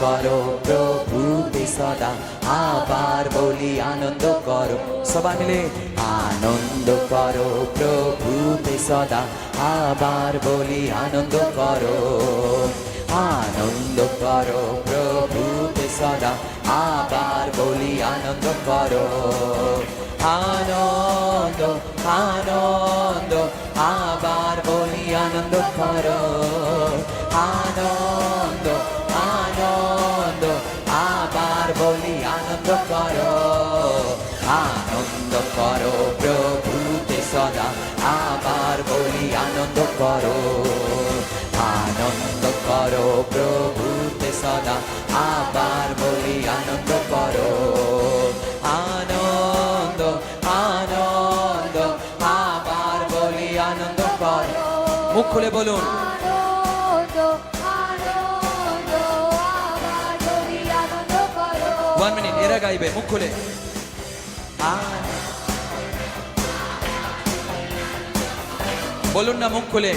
করো প্রভুতে সদা আবার বলি আনন্দ করো। সবাই মিলে আনন্দ করো প্রভুতে সদা আবার বলি আনন্দ করো। আনন্দ করো প্রভুতে সদা আবার বলি আনন্দ করো। আনন্দ আনন্দ, আবার বলি আনন্দ করো। আনন্দ আনন্দ করো আনন্দ করো প্রভুতে সদা আবার বলি আনন্দ করো আনন্দ করো প্রভুতে সদা আবার বলি আনন্দ করো আনন্দ আনন্দ আবার বলি আনন্দ করো মুখ খুলে বলুন ওয়ান মিনিট এরা গাইবে, মুখ খুলে। বলুন না, মুখ খুলে।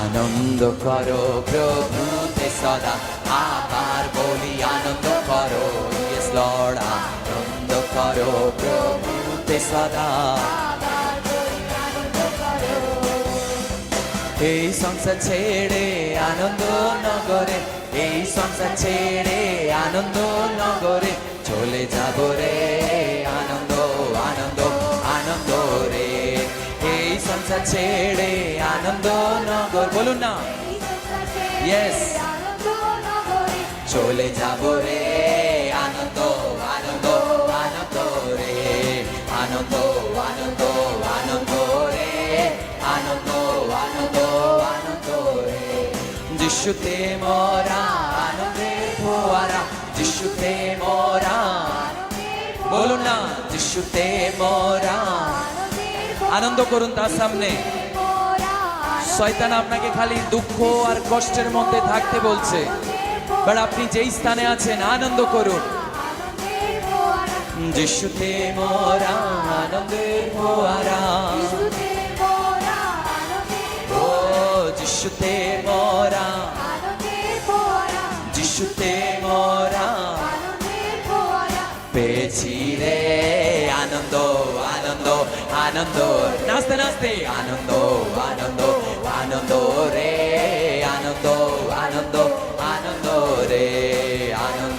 আনন্দ করো প্রভুতে সদা, আবার বলি আনন্দ করো। ইয়েস আনন্দ করো সদা। এই সংসার ছেড়ে আনন্দ নগরে এই সংসার ছেড়ে আনন্দ নগরে চলে যাব রে আনন্দ আনন্দ আনন্দ রে এই সংসার ছেড়ে আনন্দ নগর বলুন না এই সংসারে Yes. আনন্দ নগরে চলে যাব রে যিশুতে মোরা আনন্দের ফোয়ারা যিশুতে মোরা বলুন না, যিশুতে মোরা আনন্দ করুন তার সামনে। শয়তান আপনাকে খালি দুঃখ আর কষ্টের মধ্যে থাকতে বলছে। বাট আপনি যেই স্থানে আছেন, আনন্দ করুন। যিশুতে মোরা আনন্দের ফোয়ারা যিশুতে মোরা আনন্দের ফোয়ারা যিশুতে মোরা আনন্দের ফোয়ারা পেয়েছি রে আনন্দ আনন্দ আনন্দ। নাচতে নাচতে। আনন্দ আনন্দ আনন্দ রে আনন্দ আনন্দ আনন্দ রে। আনন্দ।